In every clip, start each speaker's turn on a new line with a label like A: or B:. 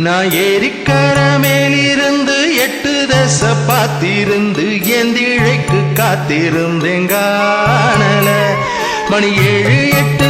A: நான் ஏரிக்கர மேலிருந்து எட்டு தச பார்த்திருந்து எந்திழைக்கு காத்திருந்தேங்கானல மணி ஏழு எட்டு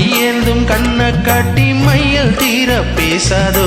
A: மையேந்தும் கண்ணை காட்டி மையல் தீர பேசாதோ?